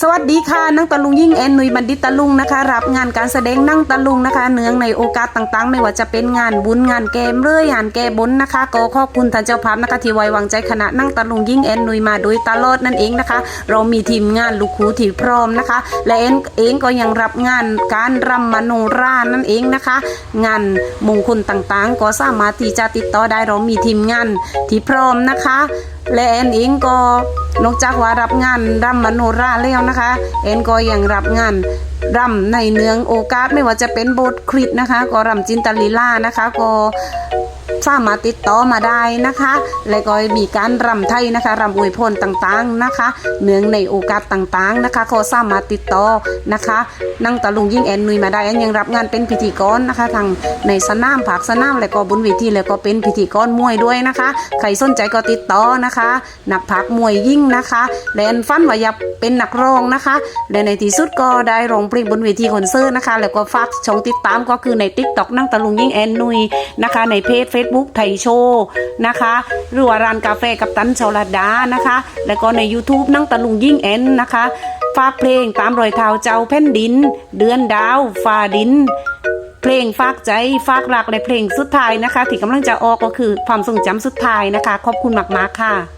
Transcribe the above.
สวัสดีค่ะนั่งตะลุงยิ่งเอ็นหนุยบัณฑิตตะลุงนะคะ รับงานการแสดงนั่งตะลุงนะคะ เนื่องในโอกาสต่างๆ ไม่ว่าจะเป็นงานบุญงานแกมเรื่อยงานแก้บนนะคะก็ขอบคุณท่านเจ้าภาพนะคะที่ไว้วางใจคณะนั่งตะลุงยิ่งเอ็นหนุยมาโดยตลอดนั่นเองนะคะ เรามีทีมงานลูกครูที่พร้อมนะคะ และเอ็นเองก็ยังรับงานการรำมโนรานั่นเองนะคะ งานมงคลต่างๆ ก็สามารถที่จะติดต่อได้เรามีทีมงานที่พร้อมนะคะ และแอนเองก็นอกจากว่ารับงานรำมโนราแล้วนะคะแอนก็ยังรับงานรำในเนืองโอกาสไม่ว่าจะเป็นบทคริสต์นะคะ ก็รำจินตลีลานะคะก็ สามารถติดต่อมาได้นะคะ และก็มีการรำไทยนะคะรำอวยพรต่างๆนะคะ เนื่องในโอกาสต่างๆนะคะก็สามารถติดต่อนะคะนั่งตะลุงยิ่งแอนนุยมาได้แอนยังรับงานเป็นพิธีกรนะคะ ทางในสนามผักสนามและก็บนเวทีแล้วก็เป็นพิธีกรมวยด้วยนะคะ ใครสนใจก็ติดต่อนะคะ นักผักมวยยิ่งนะคะและแอนฟันว่าอยากเป็นนักร้องนะคะและในที่สุดก็ได้ร้องเพลงบนเวทีคอนเสิร์ตนะคะ แล้วก็ฝากช่องติดตามก็คือใน t ิ k t o k นั่งตะลุงยิ่งแอนนุยนะคะ ในเพจเฟ Facebook ไทยโชว์นะคะหรือว่าร้านกาแฟกับตันชาวลาดานะคะ แล้วก็ใน YouTube นั่งตะลุงยิ่งแอนนะคะฝากเพลงตามรอยเท้าเจ้าแผ่นดิน เดือนดาวฟ้าดิน เพลงฝากใจฝากรักในเพลงสุดท้ายนะคะ ที่กำลังจะออกก็คือความทรงจำสุดท้ายนะคะ ขอบคุณมากๆค่ะ